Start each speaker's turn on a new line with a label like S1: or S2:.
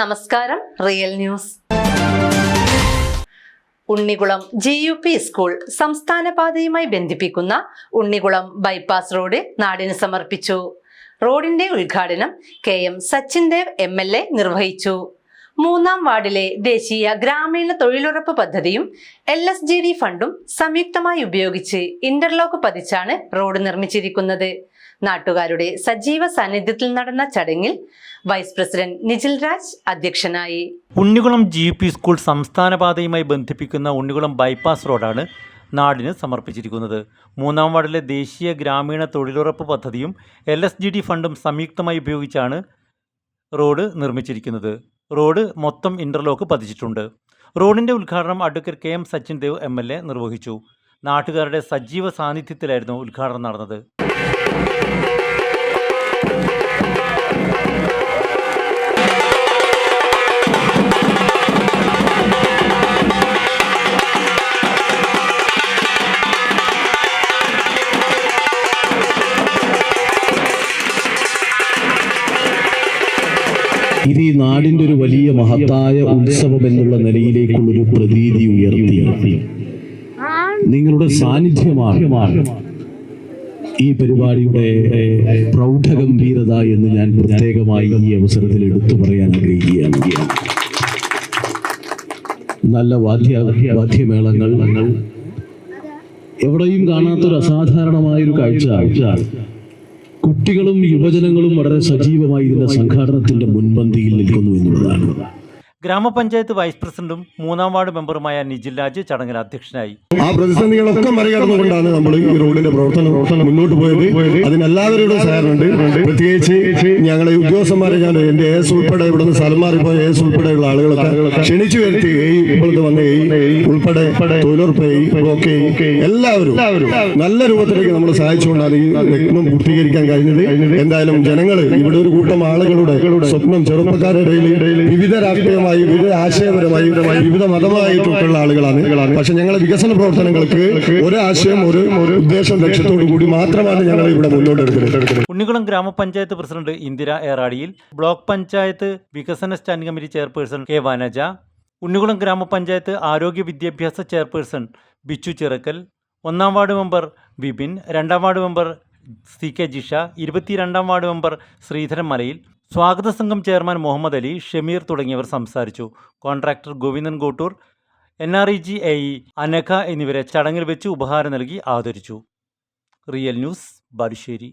S1: നമസ്കാരം real news. Unnikulam G U P school സംസ്ഥാന പാതയുമായി ബന്ധിപ്പിക്കുന്ന ഉണ്ണികുളം ബൈപ്പാസ് റോഡ് നാടിന് സമർപ്പിച്ചു. റോഡിന്റെ ഉദ്ഘാടനം K M Sachin Dev M L A നിർവഹിച്ചു. മൂന്നാം വാർഡിലെ ദേശീയ ഗ്രാമീണ തൊഴിലുറപ്പ് പദ്ധതിയും എൽ എസ് ജി ഡി ഫണ്ടും സംയുക്തമായി ഉപയോഗിച്ച് ഇന്റർലോക്ക് പതിച്ചാണ് റോഡ് നിർമ്മിച്ചിരിക്കുന്നത്. നാട്ടുകാരുടെ സജീവ സാന്നിധ്യത്തിൽ നടന്ന ചടങ്ങിൽ വൈസ് പ്രസിഡന്റ് നിജിൽ രാജ് അധ്യക്ഷനായി.
S2: ഉണ്ണികുളം ജി പി സ്കൂൾ സംസ്ഥാന പാതയുമായി ബന്ധിപ്പിക്കുന്ന ഉണ്ണികുളം ബൈപ്പാസ് റോഡാണ് നാടിന് സമർപ്പിച്ചിരിക്കുന്നത്. മൂന്നാം വാർഡിലെ ദേശീയ ഗ്രാമീണ തൊഴിലുറപ്പ് പദ്ധതിയും എൽ എസ് ജി ഡി ഫണ്ടും സംയുക്തമായി ഉപയോഗിച്ചാണ് റോഡ് നിർമ്മിച്ചിരിക്കുന്നത്. റോഡ് മൊത്തം ഇന്റർലോക്ക് പതിച്ചിട്ടുണ്ട്. റോഡിന്റെ ഉദ്ഘാടനം advocate K M Sachin Dev M L A നിർവഹിച്ചു. നാട്ടുകാരുടെ സജീവ സാന്നിധ്യത്തിലായിരുന്നു ഉദ്ഘാടനം നടന്നത്.
S3: ഇത് ഈ നാടിന്റെ ഒരു വലിയ മഹത്തായ ഉത്സവം എന്നുള്ള നിലയിലേക്കുള്ളൊരു പ്രതീതി ഉയർത്തി. നിങ്ങളുടെ സാന്നിധ്യമാണ് ഈ പരിപാടിയുടെ പ്രൗഢഗംഭീരത എന്ന് ഞാൻ പ്രത്യേകമായി ഈ അവസരത്തിൽ എടുത്തു പറയാൻ ആഗ്രഹിക്കുകയാണ്. നല്ല വാദ്യ വാദ്യമേളങ്ങൾ. എവിടെയും കാണാത്തൊരു അസാധാരണമായൊരു കാഴ്ച. കുട്ടികളും യുവജനങ്ങളും വളരെ സജീവമായി ഇതിന്റെ സംഘാടനത്തിന്റെ മുൻപന്തിയിൽ നിൽക്കുന്നു എന്നുള്ളതാണ്.
S2: ഗ്രാമപഞ്ചായത്ത് വൈസ് പ്രസിഡന്റും മൂന്നാം വാർഡ് മെമ്പറുമായ നിജിൽ രാജ് ചടങ്ങിൽ അധ്യക്ഷനായി.
S4: ആ പ്രതിസന്ധികളൊക്കെ മറികടന്നുകൊണ്ടാണ് നമ്മൾ ഈ റോഡിന്റെ പ്രവർത്തനം മുന്നോട്ട് പോയത്. അതിനെല്ലാവരോടും സഹകരണമുണ്ട്. പ്രത്യേകിച്ച് ഞങ്ങളെ ഉദ്യോഗസ്ഥന്മാരെ ഞാൻ എന്റെ എസ് ഉൾപ്പെടെ ഇവിടുന്ന് സ്ഥലം മാറിപ്പോയ എസ് ഉൾപ്പെടെയുള്ള ആളുകളൊക്കെ ക്ഷണിച്ചു വരുത്തി. ഇപ്പോഴത്തെ വന്ന ഉൾപ്പെടെ തൊഴിലുറപ്പ് ഒക്കെ എല്ലാവരും നല്ല രൂപത്തിലേക്ക് നമ്മൾ സഹായിച്ചുകൊണ്ടാണ് ഈ യജ്ഞം പൂർത്തീകരിക്കാൻ കഴിഞ്ഞത്. എന്തായാലും ജനങ്ങൾ ഇവിടെ ഒരു കൂട്ടം ആളുകളുടെ സ്വപ്നം ചെറുപ്പക്കാരുടെ വിവിധ രാഷ്ട്രീയമായി വിവിധ ആശയപരമായി വിവിധ മതമായിട്ടുള്ള ആളുകളാണ്. പക്ഷെ ഞങ്ങളുടെ വികസന പ്രവർത്തനങ്ങൾക്ക് ഒരു ആശയം ഒരു ഒരു ഉദ്ദേശം ലക്ഷ്യത്തോടു കൂടി മാത്രമാണ് ഞങ്ങൾ ഇവിടെ മുന്നോട്ട് എടുക്കുന്നത്
S2: ഉണ്ണികുളം ഗ്രാമപഞ്ചായത്ത് പ്രസിഡന്റ് ഇന്ദിര ഏറാടിയിൽ ബ്ലോക്ക് പഞ്ചായത്ത് വികസന standing committee chairperson K Vanaja Unnikulam ഗ്രാമപഞ്ചായത്ത് ആരോഗ്യ വിദ്യാഭ്യാസ ചെയർപേഴ്സൺ ബിച്ചു ചിറക്കൽ ഒന്നാം വാർഡ് മെമ്പർ വിപിൻ രണ്ടാം ward member C K Jisha ഇരുപത്തിരണ്ടാം വാർഡ് മെമ്പർ ശ്രീധരൻ മലയിൽ സ്വാഗത സംഘം ചെയർമാൻ മുഹമ്മദ് അലി ഷമീർ തുടങ്ങിയവർ സംസാരിച്ചു. Contractor Govindan Kottur N R E G A E Anagha എന്നിവരെ ചടങ്ങിൽ വെച്ച് ഉപഹാരം നൽകി ആദരിച്ചു. Real news Balussery.